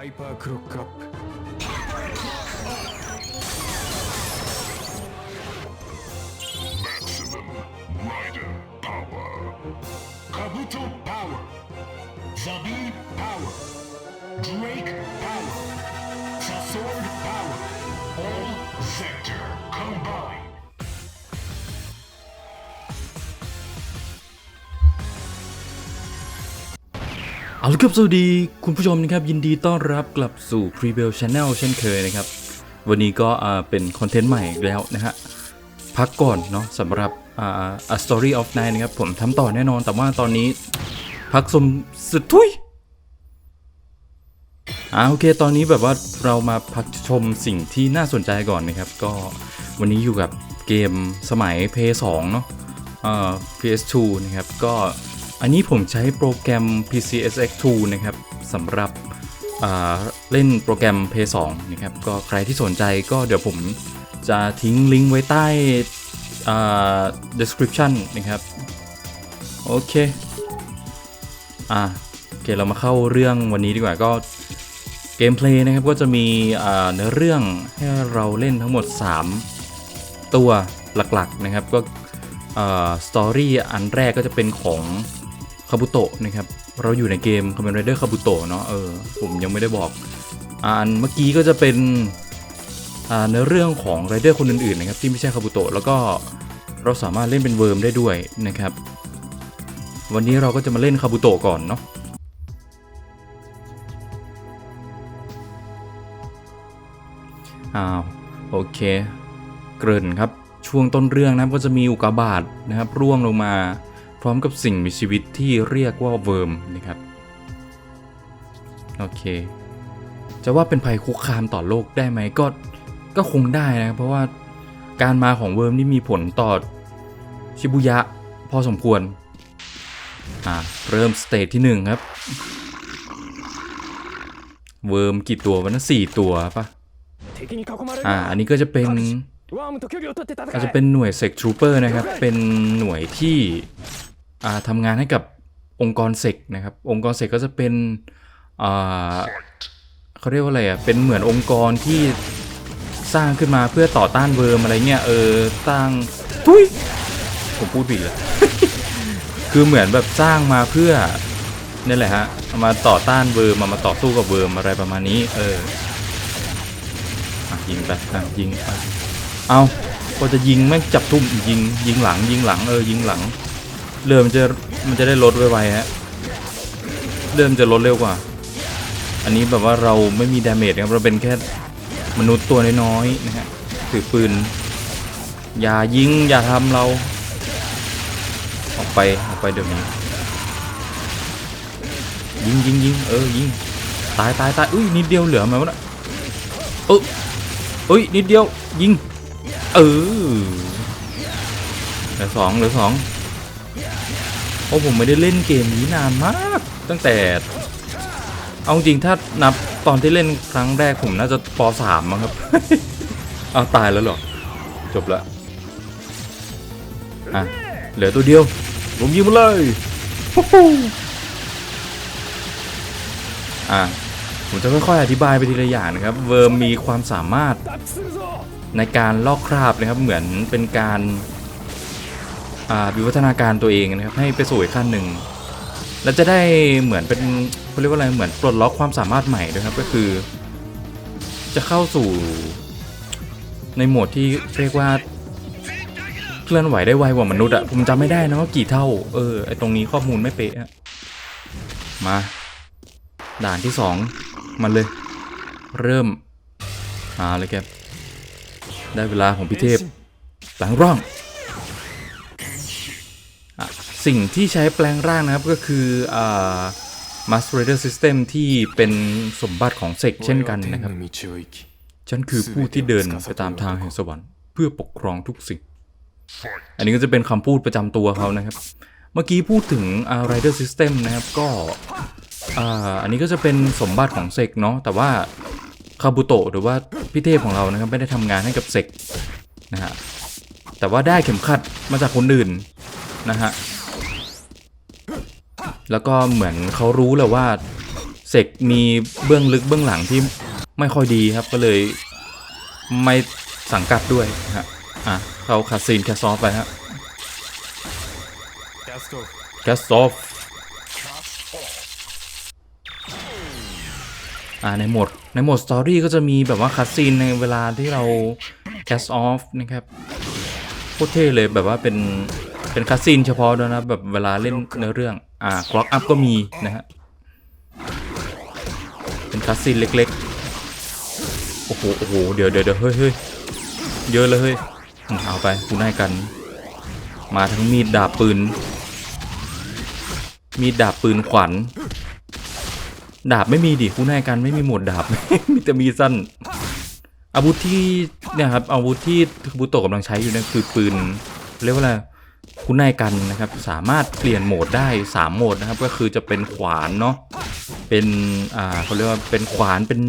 Hyper Crook Cup. Maximum Rider Power. Kabuto Power. Zabi Power. Drake Power. Sword Power. All Sector combined. เอาละครับสวัสดีคุณผู้ชมนะครับยินดีต้อนรับกลับสู่ Prevail Channel เช่นเคยนะครับ วันนี้ก็เป็นคอนเทนต์ใหม่อีกแล้วนะฮะพักก่อนเนาะสำหรับอ่า A Story of Night นะครับ ผมทำต่อแน่นอนแต่ว่าตอนนี้พักสมสุดทุยอ่าโอเค ตอนนี้แบบว่าเรามาพักชมสิ่งที่น่าสนใจก่อนนะครับ ก็วันนี้อยู่กับเกมสมัย p 2เนาะเอ่อ PS2 นะครับก็ อันนี้ผมใช้โปรแกรม PCSX2 นะครับสำหรับเล่นโปรแกรม p 2นะครับก็ใครที่สนใจก็เดี๋ยวผมจะทิ้งลิงก์ไว้ใต้ description นะครับ โอเค อะโอเค เรามาเข้าเรื่องวันนี้ดีกว่าก็เกมเพลย์นะครับ ก็จะมีเนื้อเรื่องให้เราเล่นทั้งหมด 3 ตัวหลักๆนะครับ ก็สตอรี่อันแรกก็จะเป็นของ คาบุโตะนะครับ เราอยู่ในเกม Kamen Rider คาบุโตะเนาะเออผมยังไม่ได้บอกอะอันเมื่อกี้ก็จะเป็นอ่าเนื้อเรื่องของไรเดอร์คนอื่นๆนะครับที่ไม่ใช่คาบุโตะแล้วก็เราสามารถเล่นเป็นเวิร์มได้ด้วยนะครับ วันนี้เราก็จะมาเล่นคาบุโตะก่อนเนาะอ้าวโอเค เกริ่นครับช่วงต้นเรื่องนะก็จะมีอุกกาบาตนะครับร่วงลงมา พร้อมกับสิ่งมีชีวิตที่เรียกว่าเวิร์มนะครับ โอเค จะว่าเป็นภัยคุกคามต่อโลกได้ไหมก็ก็คงได้นะเพราะว่าการมาของเวิร์มนี่มีผลต่อชิบุยะพอสมควร อ่า เริ่มสเตจที่หนึ่งครับ เวิร์มกี่ตัววันนั้นสี่ตัวปะอ่า อันนี้ก็จะเป็นอาจจะเป็นหน่วยเซ็กทรูเปอร์นะครับ เป็นหน่วยที่ ทำงานให้กับองค์กรเซกนะครับ องค์กรเซกก็จะเป็นอ่าเขาเรียกว่าอะไรอะ เป็นเหมือนองค์กรที่สร้างขึ้นมาเพื่อต่อต้านเวิร์มอะไรเงี้ยเออสร้างทุยผมพูดผิดแล้วคือเหมือนแบบสร้างมาเพื่อนี่แหละฮะมาต่อต้านเวิร์มมามาต่อสู้กับเวิร์มอะไรประมาณนี้ เอออยิงไปยิงไปเอาพอจะยิงแม่งจับทุ่มยิงยิงหลังยิงหลังเออยิงหลัง เรือมันจะมันจะได้ลดไวๆฮะเรือมันจะลดเร็วกว่า อันนี้แบบว่าเราไม่มีดาเมจนะครับเราเป็นแค่มนุษย์ตัวน้อยๆนะฮะถือปืน อย่ายิงอย่าทำเรา ออกไปออกไปเดี๋ยวนี้ ยิงยิงยิงเออยิงตายตายตายอุ้ยนิดเดียวเหลือไหมวะน่ะเออเอ้ยนิดเดียวยิงเออเหลือสองเหลือสอง เพราะผมไม่ได้เล่นเกมนี้นานมาก ตั้งแต่ เอาจริงถ้านับตอนที่เล่นครั้งแรกผมน่าจะป .3 มั้งครับ เอาตายแล้วหรอ จบละอะ เหลือตัวเดียว ผมยิงมาเลย อะ ผมจะค่อยๆอธิบายไปทีละอย่างนะครับ เวอร์มมีความสามารถในการลอกคราบนะครับ เหมือนเป็นการ วิวัฒนาการตัวเองนะครับให้ไปสู่อีกขั้นหนึ่งแล้วจะได้เหมือนเป็นเขาเรียกว่าอะไรเหมือนปลดล็อกความสามารถใหม่ด้วยครับก็คือ จะเข้าสู่ในโหมดที่เรียกว่าเคลื่อนไหวได้ไวกว่ามนุษย์อะผมจำไม่ได้นะว่ากี่เท่า เออไอตรงนี้ข้อมูลไม่เป๊ะมา ด่านที่สองมันเลย เริ่มมาเลยครับได้เวลาของพิเทพแปลงร่าง สิ่งที่ใช้แปลงร่างนะครับก็คืออ่า Mass Raider System ที่เป็นสมบัติของเซกเช่นกันนะครับ ฉันคือผู้ที่เดินไปตามทางแห่งสวรรค์เพื่อปกครองทุกสิ่ง อันนี้ก็จะเป็นคำพูดประจำตัวเขานะครับ เมื่อกี้พูดถึง Rider System นะครับก็อันนี้ก็จะเป็นสมบัติของเซกเนาะแต่ว่าคาบุโตหรือว่าพิเทพของเรานะครับไม่ได้ทำงานให้กับเซกนะฮะแต่ว่าได้เข็มขัดมาจากคนอื่นนะฮะ แล้วก็เหมือนเขารู้แล้วว่าเสกมีเบื้องลึกเบื้องหลังที่ไม่ค่อยดีครับก็เลยไม่สังกัดด้วยฮะอะเขาคาซีนแคสซอฟไปฮะแคสซอฟอ่าในโหมดในโหมดสตอรี่ก็จะมีแบบว่าคัดซีนในเวลาที่เราแคสออฟนะครับโคตรเท่เลยแบบว่าเป็น เป็นคัสซีนเฉพาะด้วยนะแบบเวลาเล่นเนื้อเรื่อง อ่ากล็อกอัพก็มีนะฮะ เป็นคัสซีนเล็กๆ โอ้โห โอ้โห เดี๋ยวเดี๋ยวเดี๋ยวเฮ้ยเฮ้ยเยอะเลยเฮ้ยอืมเอาไปกูได้กัน มาทั้งมีดดาบปืน มีดดาบปืนขวัญ ดาบไม่มีดิคู่แน่กันไม่มีหมวดดาบ มีแต่มีดสั้น อาวุธที่เนี่ยครับอาวุธที่บุโตะกำลังใช้อยู่เนี่ยคือปืนเรียกว่าอะไร คุณนายกันนะครับสามารถเปลี่ยนโหมดได้ 3 โหมดนะครับก็คือจะเป็นขวานเนาะเป็นอ่าเขาเรียกว่าเป็นขวานเป็น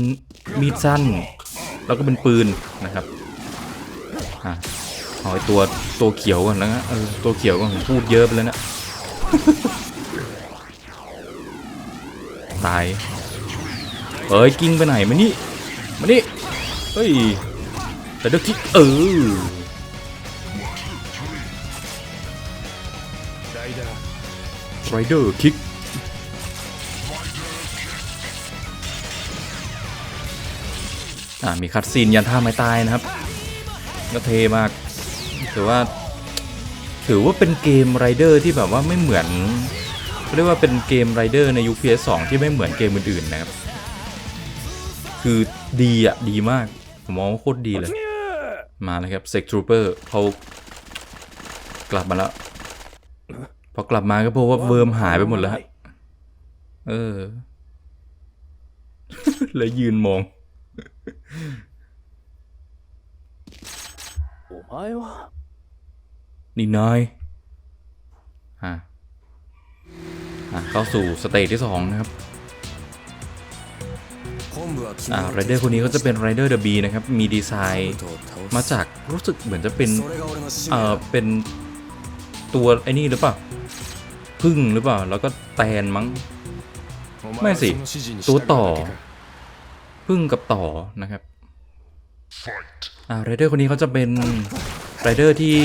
มีดสั้น แล้วก็เป็นปืนนะครับอ่าเอาไอ้ตัวตัวเขียวก่อนนะฮะเออตัวเขียวก่อนพูดเยอะไปแล้วนะตายเอ้ยกิ้งไปไหนมานี่มานี่เฮ้ยแต่เด็กที่เออ ไรเดอร์คิกอ่ามีคัดซีนยันท่าไม้ตายนะครับ ก็เทมากถือว่า ถือว่าเป็นเกมไรเดอร์ที่แบบว่าไม่เหมือนเรียกว่าเป็นเกมไรเดอร์ในยุค PS2 ที่ไม่เหมือนเกมอื่นๆนะครับ คือดีอะ ดีมาก ผมมองว่าโคตรดีเลย มาเลยครับเซ็กทรูเปอร์เขากลับมาแล้ว พอกลับมาก็พบว่าเวิร์มหายไปหมดแล้ว เออ แล้วยืนมองโอ้ไม่วะนี่นายอะอะเข้าสู่สเตจที่สองนะครับอ่าไรเดอร์คนนี้ก็จะเป็นไรเดอร์เดอะบีนะครับ มีดีไซน์มาจากรู้สึกเหมือนจะเป็น เอ่อ เป็นตัวไอ้นี่หรือเปล่า พึ่งหรือเปล่า แล้วก็แตนมั้ง ไม่สิ ตัวต่อ พึ่งกับต่อนะครับอ่าไรเดอร์คนนี้เขาจะเป็นไรเดอร์ที่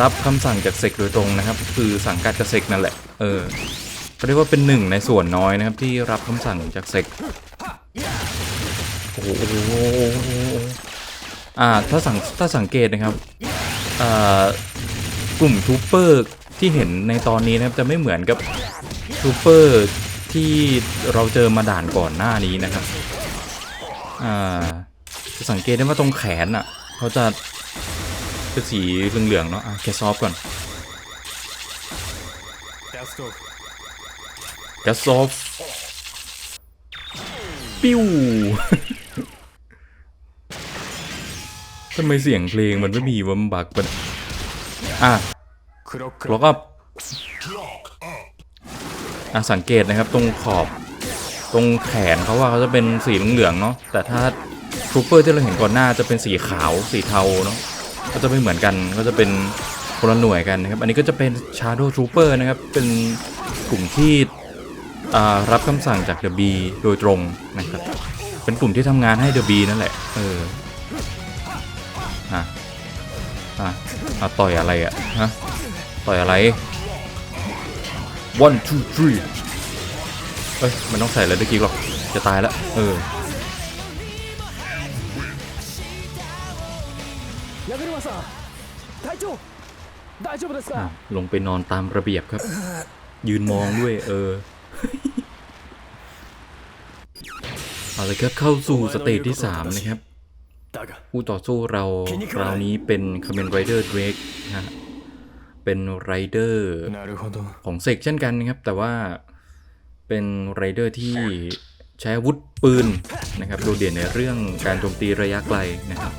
รับคำสั่งจากเซกโดยตรงนะครับ คือสั่งการจากเซกนั่นแหละ เออเรียกว่าเป็นหนึ่งในส่วนน้อยนะครับที่รับคำสั่งจากเซกโอ้โหอ่าถ้าสังถ้าสังเกตนะครับอ่ากลุ่มทูเปอร์ ที่เห็นในตอนนี้นะครับจะไม่เหมือนกับซูเปอร์ที่เราเจอมาด่านก่อนหน้านี้นะครับอ่าสังเกตได้ว่าตรงแขนอะเขาจะเป็นสีเหลืองๆเนาะอะแกซอฟก่อนแกซอฟปิ้วทำไมเสียงเพลงมันไม่มีวัมบักมันอะ แล้วก็สังเกตนะครับตรงขอบตรงแขนเขาว่าเขาจะเป็นสีเหลืองๆเนาะแต่ถ้าทรูเปอร์ที่เราเห็นก่อนหน้าจะเป็นสีขาวสีเทาเนาะก็จะไม่เหมือนกันก็จะเป็นคนละหน่วยกันนะครับ อันนี้ก็จะเป็น Shadow Trooper นะครับ เป็นกลุ่มที่รับคำสั่งจาก The B โดยตรงนะครับ เป็นกลุ่มที่ทำงานให้ The B นั่นแหละ เอออะอะอะต่อยอะไรอะฮะ ต่อยอะไร one two three เอ้ย มันต้องใส่เลยเมื่อกี้หรอก จะตายแล้ว เออลงไปนอนตามระเบียบครับ ยืนมองด้วย เออ เอาละครับเข้าสู่สเตจที่ 3 นะครับ ผู้ต่อสู้เราคราวนี้เป็นคาเมนไรเดอร์เดรกนะฮะ เป็นไรเดอร์ของเซกเช่นกันนะครับ แต่ว่าเป็นไรเดอร์ที่ใช้อาวุธปืนนะครับโดดเด่นในเรื่องการโจมตีระยะไกลนะครับ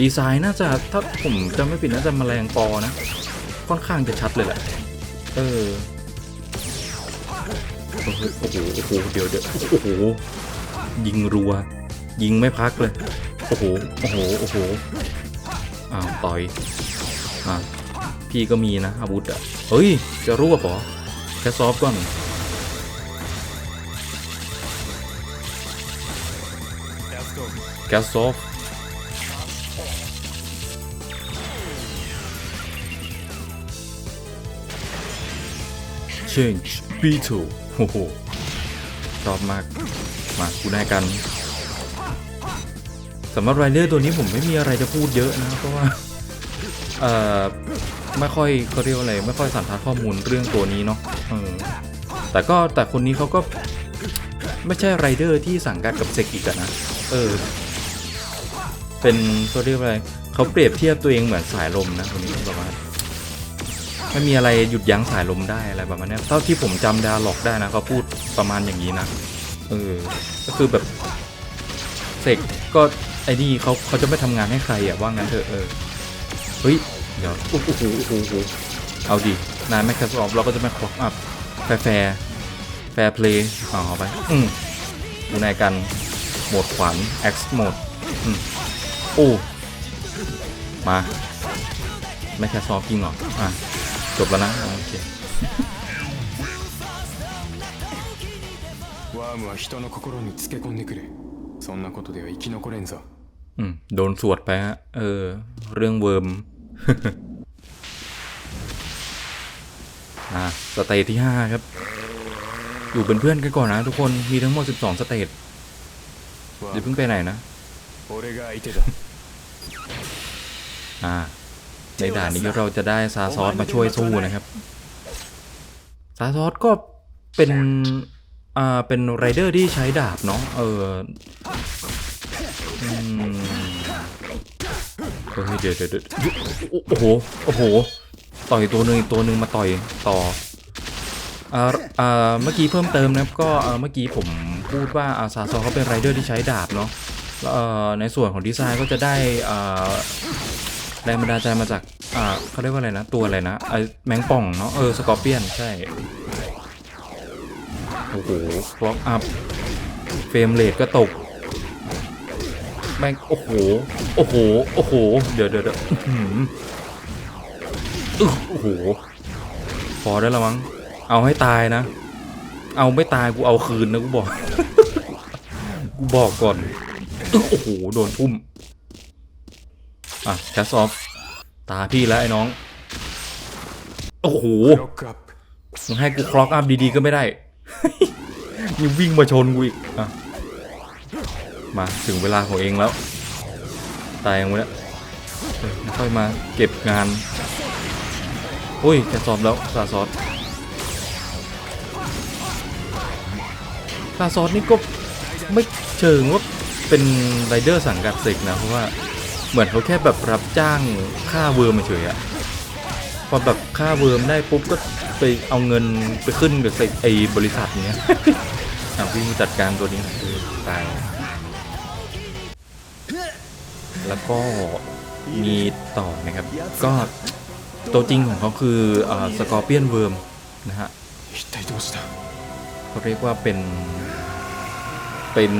ดีไซน์น่าจะถ้าผมจะไม่ผิดน่าจะมาแรงปอนะ ค่อนข้างจะชัดเลยแหละ เออโอ้โหโอ้โหโอ้โหเดี๋ยวเดี๋ยวโอ้โหยิงรัว ยิงไม่พักเลย โอ้โห โอ้โห โอ้โห อ้าว ต่อย อ่า พี่ก็มีนะอาวุธอะเฮ้ย จะรวบหรอแค่ซอฟก่อนแกสโซฟ change beetle โอ้โหชอบมาก มากูได้กันสำหรับไรเดอร์ตัวนี้ผมไม่มีอะไรจะพูดเยอะนะ เพราะว่าเอ่อ ไม่ค่อยเขาเรียกว่าอะไรไม่ค่อยสันทัดข้อมูลเรื่องตัวนี้เนาะเออแต่ก็แต่คนนี้เขาก็ไม่ใช่ไรเดอร์ที่สังกัดกับเซกอีกอะนะ เออ เป็นเขาเรียกว่าอะไรเขาเปรียบเทียบตัวเองเหมือนสายลมนะคนนี้แบบว่าไม่มีอะไรหยุดยั้งสายลมได้อะไรประมาณนี้เท่าที่ผมจำดาล็อกได้นะเขาพูดประมาณอย่างนี้นะ เออ ก็คือแบบเสกก็ไอ้นี่เขาเขาจะไม่ทำงานให้ใครอะว่างั้นเถอะเออ เฮ้ย เดี๋ยวโอ้โหโอ้โหโอ้โหเอาดินายแมคคาสอฟเราก็จะไม่คล็อกอัพแฟร์แฟร์แฟร์เพลย์เอาไป อืมดูนายกันโหมดขวัญ X โหมด อืมโอ้ มาแมคคาซอฟจริงเหรอ อ่ะ จบแล้วนะอ่ะโอเค ワームは人の心につけ込んでくるそんなことでは生き残れんぞ อืม โดนสวดไปฮะ เออ เรื่องเวิร์ม อ่าสเตทที่ห้าครับ อยู่เป็นเพื่อนกันก่อนนะทุกคนมีทั้งหมดสิบสองสเตทเดี๋ยวเพิ่งไปไหนนะอ่าในด่านนี้เราจะได้ซาซอสมาช่วยสู้นะครับซาซอสก็เป็นอ่าเป็นไรเดอร์ที่ใช้ดาบเนาะเออ เฮ้ยเดี๋ยวเดี๋ยวเดี๋ยวโอ้โห โอ้โห ต่อยตัวหนึ่งอีกตัวหนึ่งมาต่อยต่ออ่าอ่าเมื่อกี้เพิ่มเติมนะครับก็เมื่อกี้ผมพูดว่าอาซาซอเขาเป็นไรเดอร์ที่ใช้ดาบเนาะแล้วอ่อในส่วนของดีไซน์ก็จะได้อ่าแรงบันดาลใจมาจากอ่าเขาเรียกว่าอะไรนะ ตัวอะไรนะไอแมงป่องเนาะเออสกอร์เปียนใช่ โอ้โหคล็อกอัพ เฟรมเรทก็ตก แม่งโอ้โหโอ้โหโอ้โหเดี๋ยวเดี๋ยวเดี๋ยวโอ้โหพอได้ละมั้งเอาให้ตายนะ เอาไม่ตายกูเอาคืนนะกูบอกกูบอกก่อนโอ้โหโดนพุ่มอะแคสออฟตาพี่แล้วไอ้น้อง โอ้โหมึงให้กูคล็อกอัพดีๆก็ไม่ได้ยังวิ่งมาชนกูอีกอะ มาถึงเวลาของเองแล้ว ตายยังไงเนี่ยเออค่อยมาเก็บงานอุ้ยแคสออฟแล้วซาซอสซาซอสนี่ก็ไม่เชิงว่าเป็นไรเดอร์สังกัดเซกนะ เพราะว่าเหมือนเขาแค่แบบรับจ้างค่าเวิร์มเฉยอะพอแบบค่าเวิร์มได้ปุ๊บก็ไปเอาเงินไปขึ้นกับไอ้บริษัทเนี้ยอะวิ่งจัดการตัวนี้ตาย แล้วก็มีต่อนะครับ ก็ตัวจริงของเขาคือสกอร์เปียนเวิร์มนะฮะเขาเรียกว่าเป็น เป็น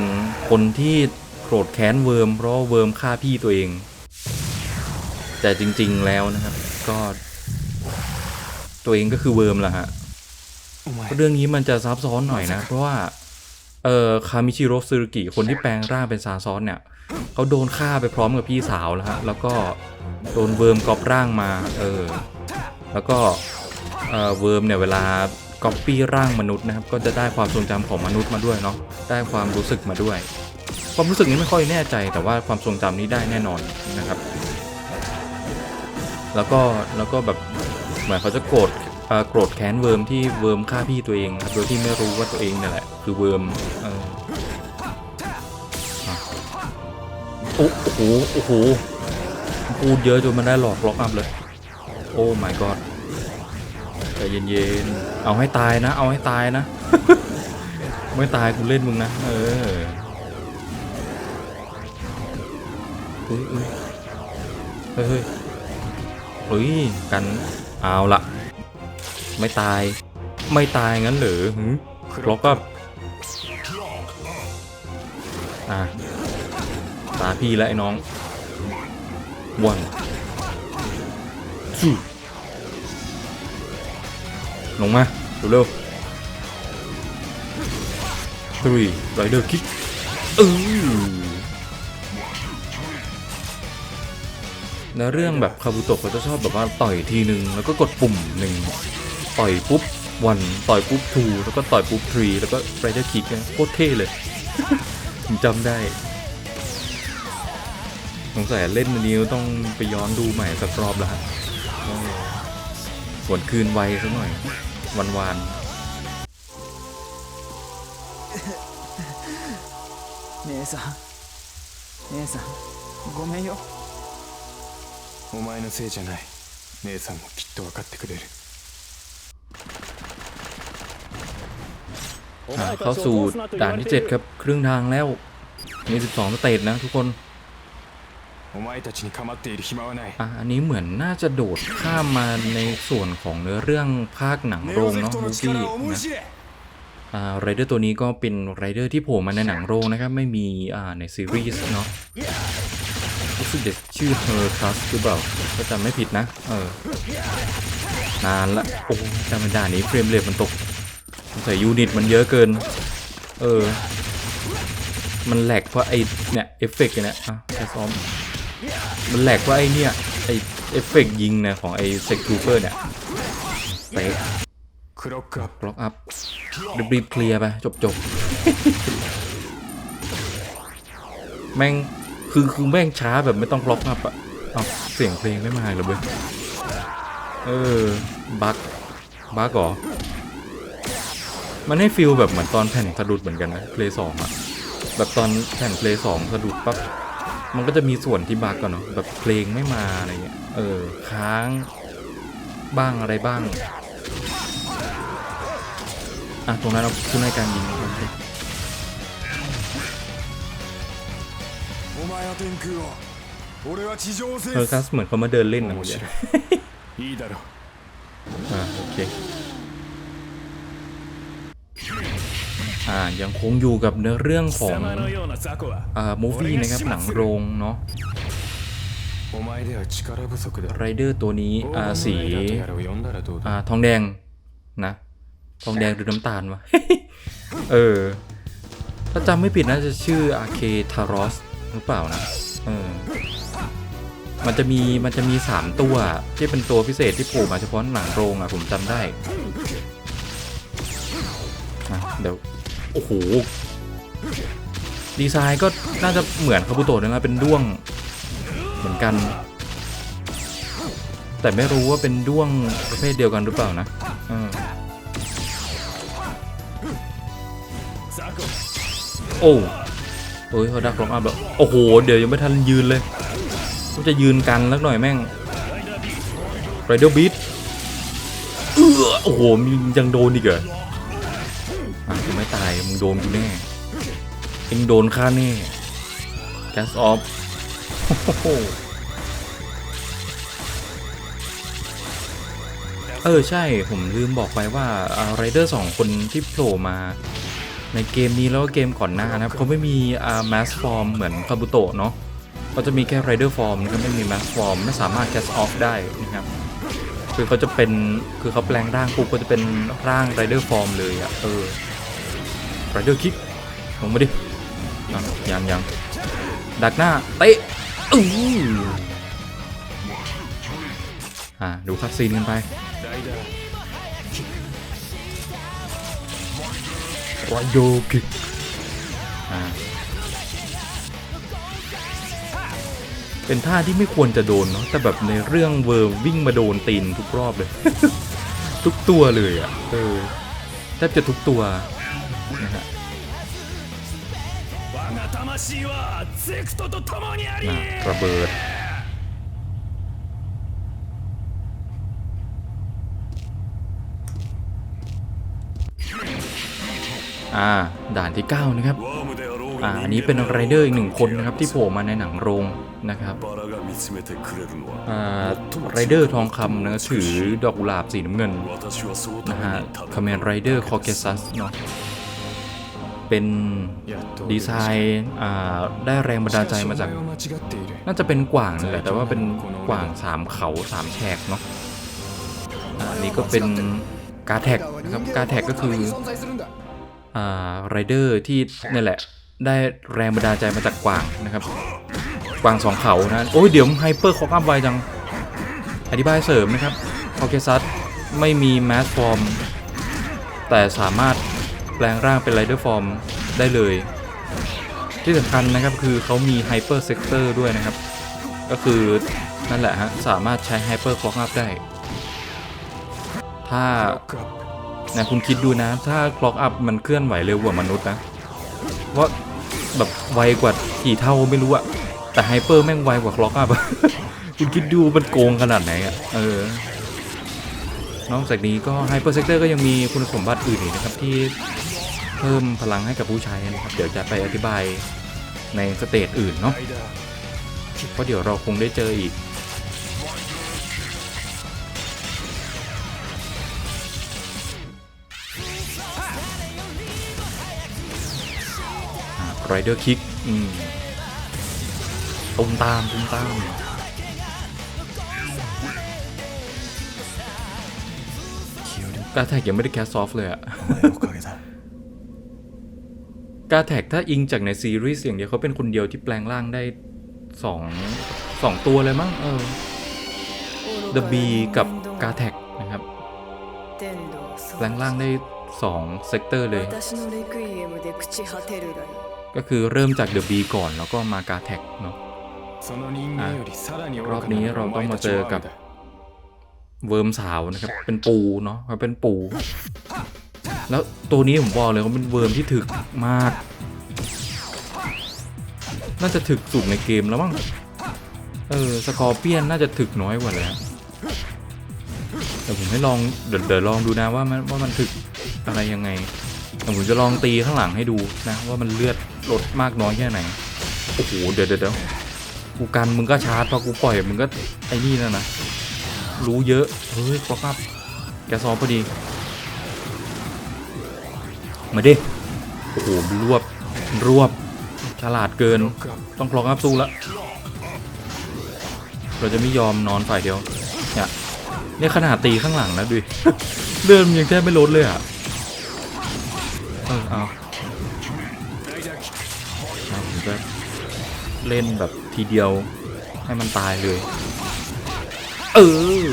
คนที่โกรธแค้นเวิร์มเพราะเวิร์มฆ่าพี่ตัวเอง แต่จริงๆแล้วนะครับ ก็ตัวเองก็คือเวิร์มแหละฮะเรื่องนี้มันจะซับซ้อนหน่อยนะ เพราะว่า เอ่อคามิชิโรซึรุกิคนที่แปลงร่างเป็นซาซอนเนี่ยเขาโดนฆ่าไปพร้อมกับพี่สาวแล้วฮะแล้วก็โดนเวิร์มกอบร่างมาเออแล้วก็เอ่อเวิร์มเนี่ยเวลาก๊อปปี้ร่างมนุษย์นะครับก็จะได้ความทรงจำของมนุษย์มาด้วยเนาะได้ความรู้สึกมาด้วย ความรู้สึกนี้ไม่ค่อยแน่ใจ แต่ว่าความทรงจำนี้ได้แน่นอนนะครับ แล้วก็แล้วก็แบบเหมือนเขาจะโกรธ โกรธแค้นเวิร์มที่เวิร์มฆ่าพี่ตัวเองครับโดยที่ไม่รู้ว่าตัวเองนี่แหละคือเวิร์มโอ้โหโอ้โหพูดเยอะจนมันได้หลอกล็อกอัพเลย โอ้ my god ใจเย็นๆ เอาให้ตายนะ เอาให้ตายนะ ไม่ตายกูเล่นมึงนะ เออเฮ้ยเฮ้ยเฮ้ยเฮ้ยเฮ้ยกัน เอาละ ไม่ตาย ไม่ตายงั้นหรือล็อกก็อะตาพี่และไอ้น้องวันลงมาเร็วๆ three rider kick เออในเรื่องแบบคาบุโตะเขาจะชอบแบบว่าต่อยทีนึง แล้วก็กดปุ่มหนึ่ง ต่อยปุ๊บวันต่อยปุ๊บทูแล้วก็ต่อยปุ๊บทรีแล้วก็ไรเดอร์คิกโคตรเท่เลย ผมจำได้ สงสัยเล่นอันนี้ต้องไปย้อนดูใหม่สักรอบแล้วฮะเออหวนคืนไวสักหน่อย วันวาน 姉さん姉さんごめんよお前のせいじゃない姉さんもきっと分かってくれる เข้าสู่ด่านที่ 7 ครับครึ่งทางแล้วมี12สเตจนะทุกคนอันนี้เหมือนน่าจะโดดข้ามมาในส่วนของเนื้อเรื่องภาคหนังโรงเนาะมูฟี่นะไรเดอร์ตัวนี้ก็เป็นไรเดอร์ที่โผล่มาในหนังโรงนะครับ ไม่มีในซีรีส์เนาะรู้สึกจะชื่อเฮอร์คลัสหรือเปล่าก็จำไม่ผิดนะ เออนานละ โอ้จำไม่ได้นี้เฟรมเรทมันตก แต่ยูนิตมันเยอะเกิน เออ มันแหลกเพราะไอ้เนี่ยเอฟเฟกต์เนี่ยอะแค่ซ้อม มันแหลกเพราะไอ้เนี่ยไอ้เอฟเฟกต์ยิงนะของไอ้เซ็กทูเปอร์เนี่ยเตะบล็อกอัพรีบเคลียร์ไปจบจบแม่งคือคือแม่งช้าแบบไม่ต้องบล็อกอัพอะเสียงเพลงไม่มาหรอเบ้ยเออบักบักหรอ มันให้ฟิลแบบเหมือนตอนแผ่นสะดุดเหมือนกันนะเพลย์สองอะแบบตอนแผ่นเพลย์สองสะดุดปั๊บมันก็จะมีส่วนที่บักก่อนเนาะแบบเพลงไม่มาอะไรเงี้ยเออค้างบ้างอะไรบ้างอะตรงนั้นเราช่วยในการยิงโอเคเออคัสเหมือนเขามาเดินเล่นนะโมเดลอ่าโอเคายังคงอยู่กับเนื้อเรื่องของมูฟี่นะครับหนังโรงเนาะไรเดอร์ตัวนี้อาสีอาทองแดงนะทองแดงหรือน้ำตาลวะเออถ้าจำไม่ผิดนะจะชื่ออาเคทารอสหรือเปล่านะเออมันจะมีมันจะมีสามตัวที่เป็นตัวพิเศษที่โผล่มาเฉพาะหนังโรงอะผมจำได้เดี๋ยว โอ้โห ดีไซน์ก็น่าจะเหมือนคาบุโตะนะเป็นด้วงเหมือนกัน แต่ไม่รู้ว่าเป็นด้วงประเภทเดียวกันหรือเปล่านะอโอ้โอ้ยเขาดักล็อกอัพแล้วโอ้โห เดี๋ยวยังไม่ทันยืนเลยก็จะยืนกันสักหน่อยแม่งไรเดอร์บีทเออโอ้โหยังโดนอีกเหรอ โดนกูแน่ เองโดนฆ่าแน่แกสออฟเออ ใช่ผมลืมบอกไปว่าไรเดอร์สองคนที่โผล่มาในเกมนี้แล้วก็เกมก่อนหน้านะครับเขาไม่มีอ่า mass form เหมือนคาบุโตะเนาะเขาจะมีแค่ rider form นะครับไม่มี mass form ไม่สามารถ cast off ได้นะครับคือเขาจะเป็นคือเขาแปลงร่างปุ๊บก็จะเป็นร่าง rider form เลยอะเออ ไรเดอร์คิกลงมาดิยังยังดักหน้าเตะอู้อ่าดูคัดซีนกันไปไรเดอร์คิกเป็นท่าที่ไม่ควรจะโดนเนาะแต่แบบในเรื่องเวอร์วิ่งมาโดนตีนทุกรอบเลย ทุกตัวเลยอะ่ะเออแทบจะทุกตัว ระเบิดอ่าด่านที่ 9 นะครับ อ่าอันนี้เป็นไรเดอร์อีกหนึ่งคนนะครับที่โผล่มาในหนังโรงนะครับอ่าไรเดอร์ทองคำนะถือดอกกุหลาบสีน้ำเงินนะฮะคาเมนไรเดอร์คอเกซัสเนาะ เป็นดีไซน์ได้แรงบันดาลใจมาจาก น่าจะเป็นกว่างนั่แหละแต่ว่าเป็นกว่างสามเขาสามแฉกเนาะอันนี้ก็เป็นกาแท็กนะครับกาแท็กก็คือไรเดอร์ที่นี่แหละ ได้แรงบันดาลใจมาจากกว่างนะครับกว่างสองเขานะโอ้ยเดี๋ยวไฮเปอร์ขอกอัพไวจัง อธิบายเสริมนะครับโอเคซัสไม่มีแมสฟอร์มแต่สามารถ แปลงร่างเป็นไรเดอร์ฟอร์มได้เลย ที่สำคัญนะครับคือเขามีไฮเปอร์เซกเตอร์ด้วยนะครับ ก็คือนั่นแหละฮะ สามารถใช้ไฮเปอร์คล็อกอัพได้ ถ้านะคุณคิดดูนะ ถ้าคล็อกอัพมันเคลื่อนไหวเร็วกว่ามนุษย์นะว่าแบบไวกว่ากี่เท่าไม่รู้อะแต่ไฮเปอร์แม่งไวกว่าคล็อกอัพคุณคิดดูมันโกงขนาดไหนอะเออนอกจากนี้ก็ไฮเปอร์เซกเตอร์ก็ยังมีคุณสมบัติอื่นนะครับที่ เพิ่มพลังให้กับผู้ใช้นะครับ เดี๋ยวจะไปอธิบายในสเตจอื่นเนาะเพราะเดี๋ยวเราคงได้เจออีก ไรเดอร์คิกตุ้มตามตุ้มตาม กาแท็กยังไม่ได้แคสซอฟเลยอะ กาแท็กถ้าอิงจากในซีรีส์อย่างเดียวเขาเป็นคนเดียวที่แปลงร่างได้สองสองตัวเลยมั้งเออ The B กับกาแท็กนะครับ แปลงร่างได้สองเซกเตอร์เลย ก็คือเริ่มจาก The B ก่อนแล้วก็มากาแท็กเนาะรอบนี้เราต้องมาเจอกับเวิร์มสาวนะครับ เป็นปูเนาะเขาเป็นปู แล้วตัวนี้ผมบอกเลยเขาเป็นเวิร์มที่ถึกมาก น่าจะถึกสุดในเกมแล้วมั้ง เออ สกอร์เปียนน่าจะถึกน้อยกว่าแล้วเดี๋ยวผมให้ลองเดี๋ยวเดี๋ยวลองดูนะว่ามันว่ามันถึกอะไรยังไงเดี๋ยวผมจะลองตีข้างหลังให้ดูนะว่ามันเลือดลดมากน้อยแค่ไหน โอ้โห เดี๋ยวเดี๋ยวเดี๋ยวกูกันมึงก็ชาร์จพอกูปล่อยมึงก็ไอ้นี่นะนะ รู้เยอะ เฮ้ยคล็อกอัพแกซ้อมพอดี มาดิโอ้โหรวบรวบฉลาดเกินต้องคลองอัพสู้ละเราจะไม่ยอมนอนฝ่ายเดียวเนี่ยนี่ขนาดตีข้างหลังนะดิเดินยังแทบไม่ลดเลยอะเออเอาผมจะเล่นแบบทีเดียวให้มันตายเลย เออ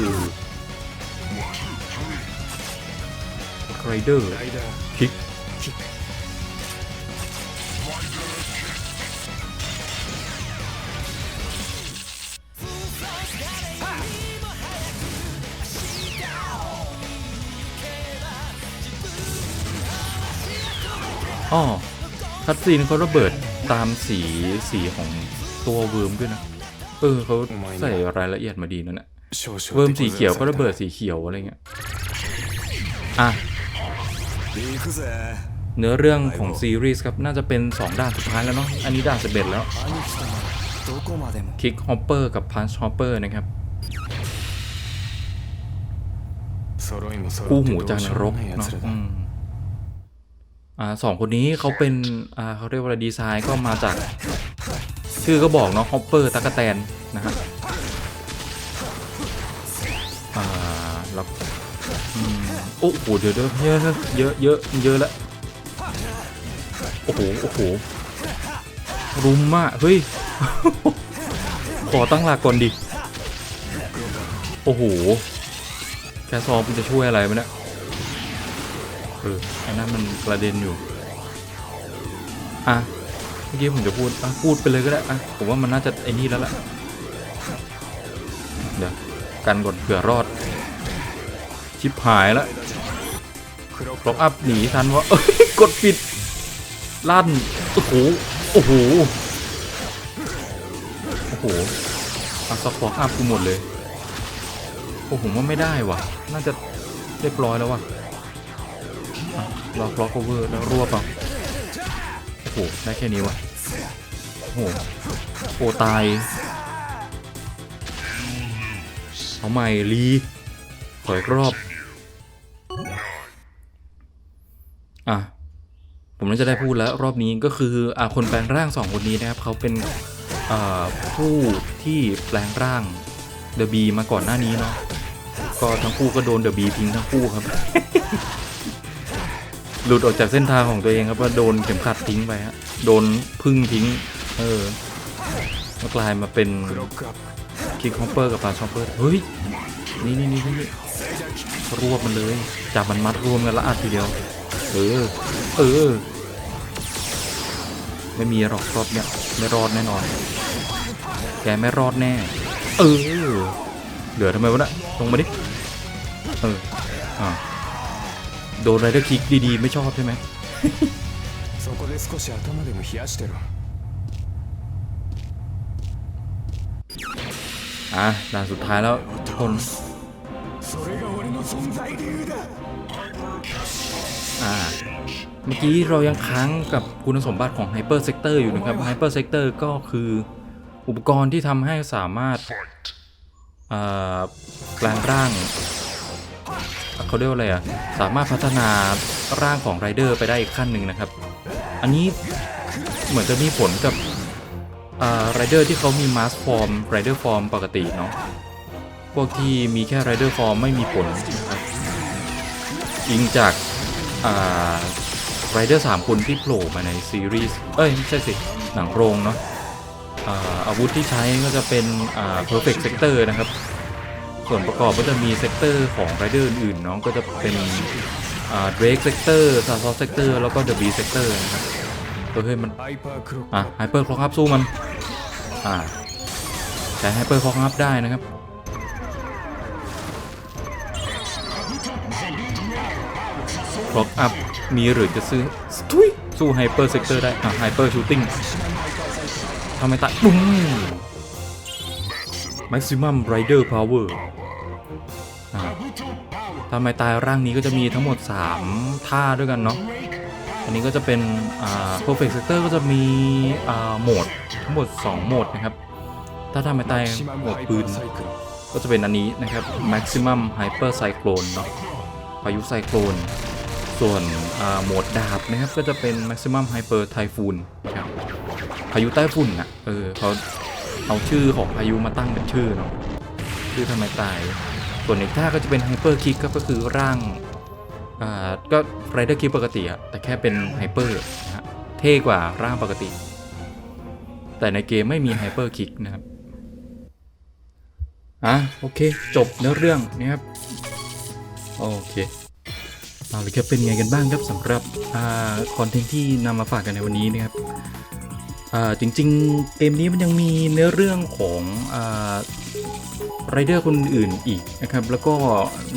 ไรเดอร์คิก อ๋อคัดซีนเขาระเบิดตามสีสีของตัวเวิร์มด้วยนะ เออเขาใส่รายละเอียดมาดีนั่นแหละเวิร์มสีเขียวก็ระเบิดสีเขียวอะไรเงี้ย อะ เนื้อเรื่องของซีรีส์ครับ น่าจะเป็น 2 ด่านสุดท้ายแล้วเนาะ อันนี้ด่านสิบเอ็ดแล้ว คิกฮอปเปอร์กับพันช์ฮอปเปอร์นะครับกู้หูจากนรกเนาะ อืだมอ่าสองคนนี้เขาเป็นอ่าเขาเรียกว่าอะไรดีไซน์ก็มาจากชื่อก็บอกเนาะฮอปเปอร์ตะกแตนนะฮะอ่าแล้วอืมโอ้โหเดี๋ยวเดี๋ยวเยอะเยอะเยอะเยอะแล้วโอ้โหโอ้โหรุมมากเฮ้ยขอตั้งหลักก่อนดิโอ้โหแค่ซอมมันจะช่วยอะไรไหมเนี่ย เออไอ้นั่นมันกระเด็นอยู่ อะ เมื่อกี้ผมจะพูด อะ พูดไปเลยก็ได้ อะ ผมว่ามันน่าจะไอ้นี่แล้วล่ะ เดี๋ยว กันก่อนเผื่อรอด ชิบหายแล้วบล็อกอัพหนีทันวะเอ้ยกดปิด ลั่น โอ้โห โอ้โห โอ้โหอะสปล็อกอัพกูหมดเลย โอ้ผมว่าไม่ได้ว่ะ น่าจะเรียบร้อยแล้วว่ะ อะรอคล็อกโอเวอร์แล้วรวบเอาโอ้โหได้แค่นี้วะโอ้โหโอ้ตายเอาใหม่รีขออีกรอบ อะ ผมน่าจะได้พูดแล้วรอบนี้ก็คืออ่าคนแปลงร่างสองคนนี้นะครับ เขาเป็นอ่าผู้ที่แปลงร่างเดอะบีมาก่อนหน้านี้เนาะก็ทั้งคู่ก็โดนเดอะบีทิ้งทั้งคู่ครับ หลุดออกจากเส้นทางของตัวเองครับว่าโดนเข็มขัดทิ้งไปฮะโดนพึ่งทิ้ง เออมากลายมาเป็นคิกคอมเปอร์กับปลาชอปเปอร์เฮ้ยนี่นี่นี่นี่รวบมันเลยจับมันมัดรวมกันละอัดทีเดียว เออ เออ ไม่มีหรอกรอบเนี่ยไม่รอดแน่นอน แกไม่รอดแน่ เออเหลือทำไมวะนะลงมาดิ เอออ่า โดนไรเดอร์คิกดีๆ ไม่ชอบใช่ไหม そこで少し頭でも冷やしてろ อ่ะด่านสุดท้ายแล้วทุกคน それが俺の存在理由だ อ่า เมื่อกี้เรายังค้างกับคุณสมบัติของ Hyper Sector อยู่นะครับ Hyper Sector ก็คืออุปกรณ์ที่ทำให้สามารถอ่าแปลงร่าง เขาเรียกว่าอะไรอะสามารถพัฒนาร่างของไรเดอร์ไปได้อีกขั้นหนึ่งนะครับ อันนี้เหมือนจะมีผลกับไรเดอร์ที่เขามีมาสฟอร์มไรเดอร์ฟอร์มปกติเนาะพวกที่มีแค่ไรเดอร์ฟอร์มไม่มีผลนะครับอิงจากไรเดอร์สามคนที่โผล่มาในซีรีส์เอ้ยไม่ใช่สิ หนังโรงเนาะอาวุธที่ใช้ก็จะเป็นอ่า perfect sector นะครับ ส่วนประกอบก็จะมีเซกเตอร์ของไรเดอร์อื่นๆน้องก็จะเป็นเดรกเซกเตอร์ซาซอเซกเตอร์แล้วก็เดอะบีเซกเตอร์นะครับตัวเฮ้ยมันอะไฮเปอร์คล็อกครับสู้มันอ่าใช้ไฮเปอร์คล็อกครับได้นะครับคล็อกอัพมีหรือจะซื้อทุยสู้ไฮเปอร์เซกเตอร์ได้อะไฮเปอร์ชูติ้งทำไมตะปุ้ง Maximum Rider Power ทามไมตายร่างนี้ก็จะมีทั้งหมด 3 ท่าด้วยกันเนาะอันนี้ก็จะเป็นอ่า perfect sector ก็จะมีโหมดทั้งหมด 2 โหมดนะครับ ถ้าทำไม้ตายโหมดปืนก็จะเป็นอันนี้นะครับ maximum hyper cyclone เนาะพายุไซโคลนส่วนโหมดดาบนะครับก็จะเป็น maximum hyper typhoon นะครับพายุไต้ฝุ่นนะเออเขาเอาชื่อของพายุมาตั้งเป็นชื่อเนาะชื่อทำไมตาย ส่วนอีกท่าก็จะเป็น hyper kick ครับก็คือร่างอ่าก็ไรเดอร์คิปปกติอะแต่แค่เป็นไฮเปอร์นะฮะเท่กว่าร่างปกติ แต่ในเกมไม่มีไฮเปอร์คิกนะครับอะโอเค จบเนื้อเรื่องนะครับโอเคเอาเลยครับเป็นไงกันบ้างครับสำหรับอคอนเทนต์ที่นำมาฝากกันในวันนี้นะครับอ่าจริง ๆ เกมนี้มันยังมีเนื้อเรื่องของอ่า ไรเดอร์คนอื่นอีกนะครับ แล้วก็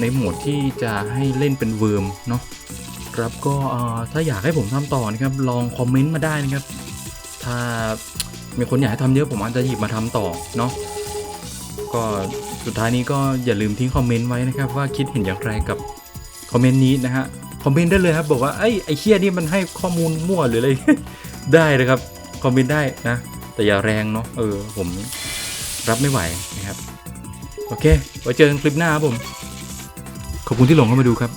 ในโหมดที่จะให้เล่นเป็นเวิร์มเนาะครับก็ถ้าอยากให้ผมทำต่อนะครับ ลองคอมเมนต์มาได้นะครับ ถ้ามีคนอยากให้ทำเยอะผมอาจจะหยิบมาทำต่อเนาะก็สุดท้ายนี้ก็อย่าลืมทิ้งคอมเมนต์ไว้นะครับ ว่าคิดเห็นอย่างไรกับคอมเมนต์นี้นะฮะคอมเมนต์ได้เลยครับบอกว่าไอ้ไอ้เคียนี่มันให้ข้อมูลมั่วหรืออะไรได้เลยครับคอมเมนต์ได้นะ แต่อย่าแรงเนาะเออผมรับไม่ไหวนะครับ โอเค ไว้เจอกันคลิปหน้าครับผม ขอบคุณที่หลงเข้ามาดูครับ